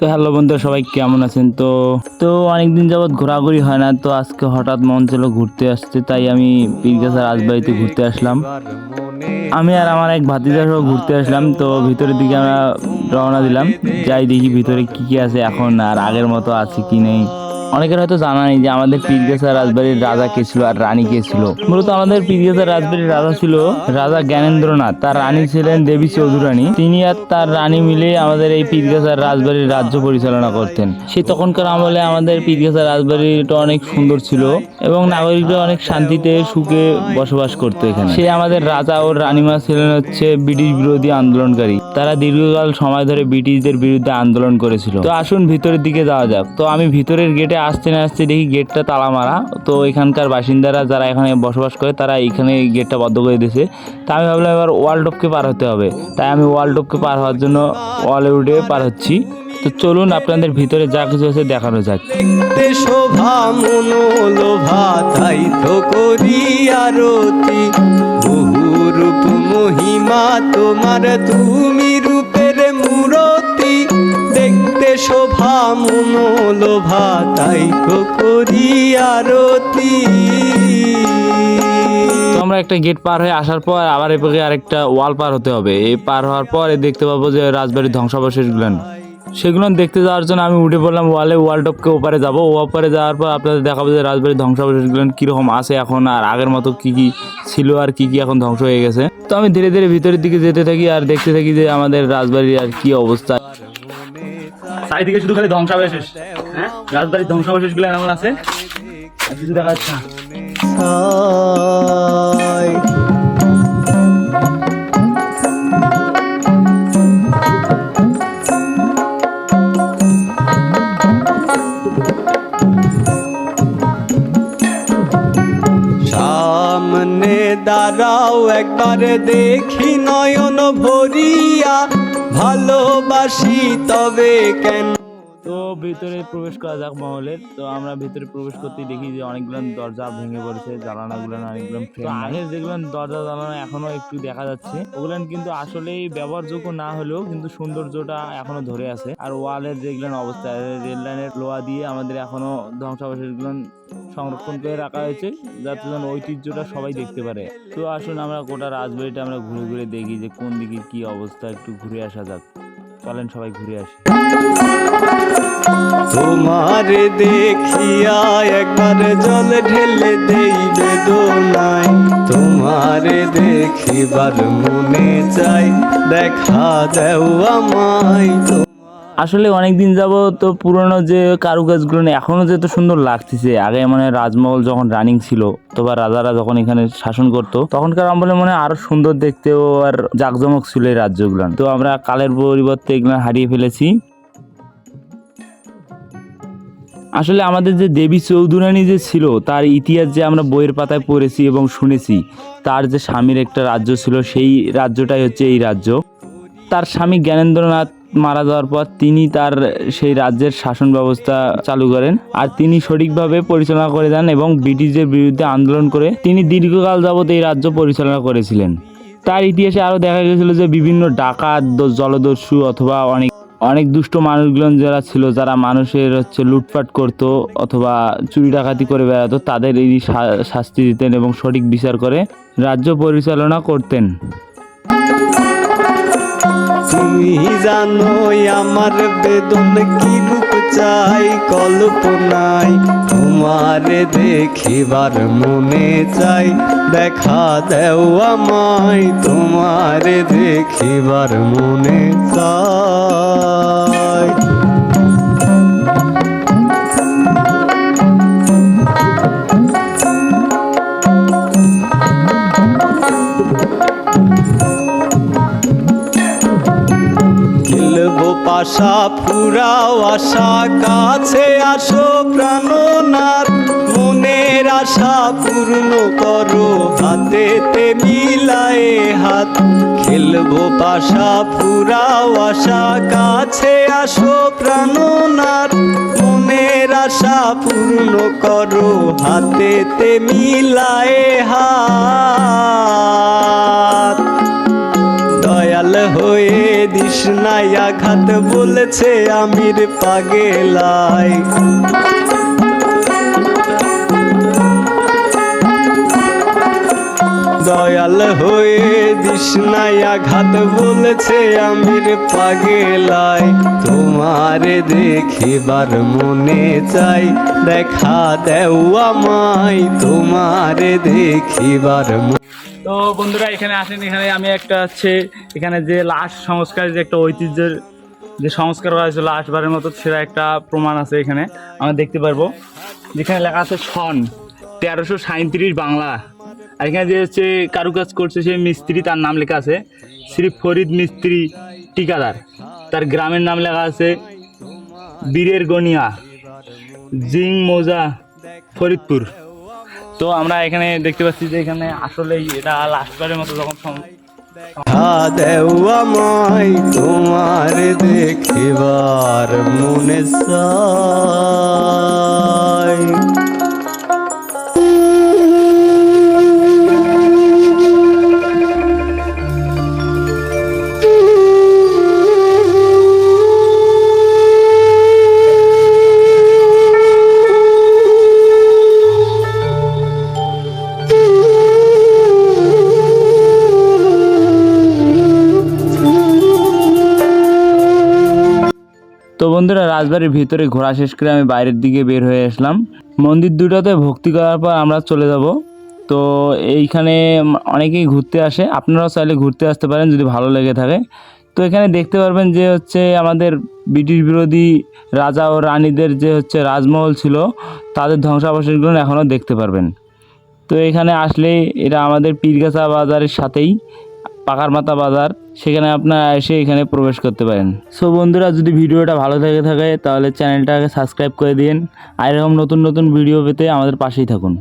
তো হ্যালো বন্ধুরা, সবাই কেমন আছেন? তো তো অনেকদিন যাবৎ ঘোরাঘুরি হয় না, তো আজকে হঠাৎ মন ছিল ঘুরতে আসতে, তাই আমি পীরগাছা রাজবাড়িতে ঘুরতে আসলাম। আমি আর আমার এক ভাতিজা সহ ঘুরতে আসলাম, তো ভিতরের দিকে আমরা রওনা দিলাম। যাই দেখি ভিতরে কি কি আছে, এখন আর আগের মতো আছে কি নেই। অনেকের হয়তো জানা নেই যে আমাদের পীরগাছা রাজবাড়ির রাজা কে ছিল আর রানী কে ছিল। মূলত আমাদের পীরগাছা রাজবাড়ির রাজা ছিল রাজা জ্ঞানেন্দ্রনাথ। তার রানী ছিলেন দেবী চৌধুরানী। তিনি আর তার রানী মিলে আমাদের এই পীরগাছার রাজবাড়ির রাজ্য পরিচালনা করতেন। সে তখনকার আমলে আমাদের পীরগাছা রাজবাড়িটা অনেক সুন্দর ছিল এবং নাগরিকরা অনেক শান্তিতে সুখে বসবাস করতো এখানে। সে আমাদের রাজা ও রানীমা ছিলেন হচ্ছে ব্রিটিশ বিরোধী আন্দোলনকারী। তারা দীর্ঘকাল সময় ধরে ব্রিটিশদের বিরুদ্ধে আন্দোলন করেছিল। তো আসুন ভিতরের দিকে যাওয়া যাক। তো আমি ভিতরের গেটে আসতে না আসতে দেখি গেটটা তালা মারা। তো এখানকার বাসিন্দারা যারা এখানে বসবাস করে, তারা এখানে গেটটা বন্ধ করে দিয়েছে। তা আমি ভাবলাম এবার ওয়াল টপকে পার হতে হবে। তাই আমি ওয়াল টপকে পার হওয়ার জন্য ওয়ালে উঠে পার হচ্ছি। তো চলুন আপনাদের ভিতরে যা কিছু আছে দেখানো যাক। শোভা, মনোলোভা, তাই তো করি আরতি। মহিমা, তোমার তুমি শোভা মনোলোভা, তাই করি আরতি। আমরা একটা গেট পার হয়ে আসার পর আবার এপাকে আরেকটা ওয়াল পার হতে হবে। এই পার হওয়ার পরে দেখতে পাবো যে রাজবাড়ির ধ্বংসাবশেষ ধ্বংসাবশেষগুলো। সেগুলো দেখতে যাওয়ার জন্য আমি উঠে পড়লাম ওয়ালে ওয়াল টপকে ওপারে যাব। ওপারে যাওয়ার পর আপনাদের দেখাবো যে রাজবাড়ির ধ্বংসাবশেষগুলো কীরকম আছে এখন, আর আগের মতো কি কি ছিল, আর কি কি এখন ধ্বংস হয়ে গেছে। তো আমি ধীরে ধীরে ভিতরের দিকে যেতে থাকি আর দেখতে থাকি যে আমাদের রাজবাড়ির আর কি অবস্থা। চারিদিকে শুধু খালি ধ্বংসাবশেষ। হ্যাঁ? রাজবাড়ির ধ্বংসাবশেষগুলো এমন আছে? কিছু দেখা যাচ্ছে সামনে দাঁড়াও, একবার দেখি নয়ন ভরিয়া ভালোবাসি তবে কেন? তো ভিতরে প্রবেশ করা যাক মহলের। তো আমরা ভিতরে প্রবেশ করতে দেখি যে অনেকগুলো দরজা ভেঙে পড়েছে জানালাগুলো অনেকগুলো আগে যেগুলো দরজা জানালা এখনও একটু দেখা যাচ্ছে। ওগুলো কিন্তু আসলেই ব্যবহারযোগ্য না হলেও কিন্তু সৌন্দর্যটা এখনও ধরে আছে। আর ওয়ালের যেগুলো অবস্থা রেল লাইনের লোয়া দিয়ে আমাদের এখনও ধ্বংসাবশেষগুলো সংরক্ষণ করে রাখা হয়েছে যাতে যেন ঐতিহ্যটা সবাই দেখতে পারে। তো আসুন আমরা গোটা রাজবাড়িটা আমরা ঘুরে ঘুরে দেখি যে কোন দিকে কি অবস্থা একটু ঘুরে আসা যাক। চলেন সবাই ঘুরে আসি। তোমার দেখিয়া একবার জল ঢেলে দেই বেদনায়। তোমার দেখিবার মনে চাই, দেখা দেও আমায়। আসলে অনেকদিন যাব তো পুরনো যে কারুকাজগুলো না এখনও যে এত সুন্দর লাগতেছে, আগে মানে রাজমহল যখন রানিং ছিল, অথবা রাজারা যখন এখানে শাসন করতো, তখনকার আমলে মনে আরও সুন্দর দেখতেও আর জাকজমক ছিল এই রাজ্যগুলো। তো আমরা কালের পরিবর্তে এগুলো হারিয়ে ফেলেছি। আসলে আমাদের যে দেবী চৌধুরানী যে ছিল, তার ইতিহাস যে আমরা বইয়ের পাতায় পড়েছি এবং শুনেছি, তার যে স্বামীর একটা রাজ্য ছিল, সেই রাজ্যটাই হচ্ছে এই রাজ্য। তার স্বামী জ্ঞানেন্দ্রনাথ মারা যাওয়ার পর তিনি তার সেই রাজ্যের শাসন ব্যবস্থা চালু করেন। আর তিনি সঠিকভাবে পরিচালনা করে দেন এবং ব্রিটিশদের বিরুদ্ধে আন্দোলন করে তিনি দীর্ঘকাল যাবৎ এই রাজ্য পরিচালনা করেছিলেন। তার ইতিহাসে আরও দেখা গেছিল যে বিভিন্ন ডাকাত জলদস্যু অথবা অনেক অনেক দুষ্ট মানুষগুলো যারা ছিল, যারা মানুষের হচ্ছে লুটপাট করত অথবা চুরি ডাকাতি করে বেড়াতো, তাদের এই শাস্তি দিতেন এবং সঠিক বিচার করে রাজ্য পরিচালনা করতেন। তুমি জানো আমার বেদন কি রূপ চাই, কল্পনায় তোমারে দেখিবার মনে চাই। দেখা দেও আমায়, তোমারে দেখিবার মনে চাই। পাশা ফুরাও, আশা কাছে আসো প্রাণনাথ মনের আশা পূর্ণ করো, হাতেতে মিলায়ে হাত। খেলব পাশা, ফুরাও, আশা কাছে আসো প্রাণনাথ মনের আশা পূর্ণ করো, হাতেতে মিলায়ে হাত। হয়ে আঘাত বলেছে আমির পাগেলাই দয়াল হয়ে দিস নাই আঘাত বলেছে আমির পাগেলাই তোমার দেখিবার মনে চাই, দেখা দেও আমায়, তোমার দেখিবার তো বন্ধুরা, এখানে আসেন, এখানে আমি একটা হচ্ছে, এখানে যে লাশ সংস্কার, যে একটা ঐতিহ্যের যে সংস্কার করা হয়েছিল লাশবারের মতো, সেটা একটা প্রমাণ আছে এখানে, আমরা দেখতে পারব। যেখানে লেখা আছে সন তেরোশো সাঁত্রিশ বাংলা। আর এখানে যে হচ্ছে কারুকাজ করছে সেই মিস্ত্রি, তার নাম লেখা আছে শ্রী ফরিদ মিস্ত্রি টিকাদার তার গ্রামের নাম লেখা আছে বীরের গনিয়া, জিং মোজা, ফরিদপুর। তো আমরা এখানে দেখতে পাচ্ছি যে এখানে আসলেই এটা লাস্টবারের মতো যখন সম- দেখা দেও আমায় তোমার দেখিবার মনে চাই বন্ধুরা, রাজবাড়ির ভিতরে ঘোরা শেষ করে আমি বাইরের দিকে বের হয়ে আসলাম। মন্দির দুটোতে ভক্তি করার পর আমরা চলে যাব। তো এইখানে অনেকেই ঘুরতে আসে। আপনারাও চাইলে ঘুরতে আসতে পারেন যদি ভালো লেগে থাকে। তো এখানে দেখতে পারবেন যে হচ্ছে আমাদের ব্রিটিশ বিরোধী রাজা ও রানীদের যে হচ্ছে রাজমহল ছিল, তাদের ধ্বংসাবশেষগুলো এখনও দেখতে পারবেন। তো এখানে আসলে এটা আমাদের পীরগাছা বাজারের সাথেই পাকার মাথা বাজার, সেখানে আপনারা এসে এখানে প্রবেশ করতে পারেন। সো বন্ধুরা, যদি ভিডিওটা ভালো থেকে থাকে, তাহলে চ্যানেলটাকে সাবস্ক্রাইব করে দিন। আর এরকম নতুন নতুন ভিডিও পেতে আমাদের পাশেই থাকুন।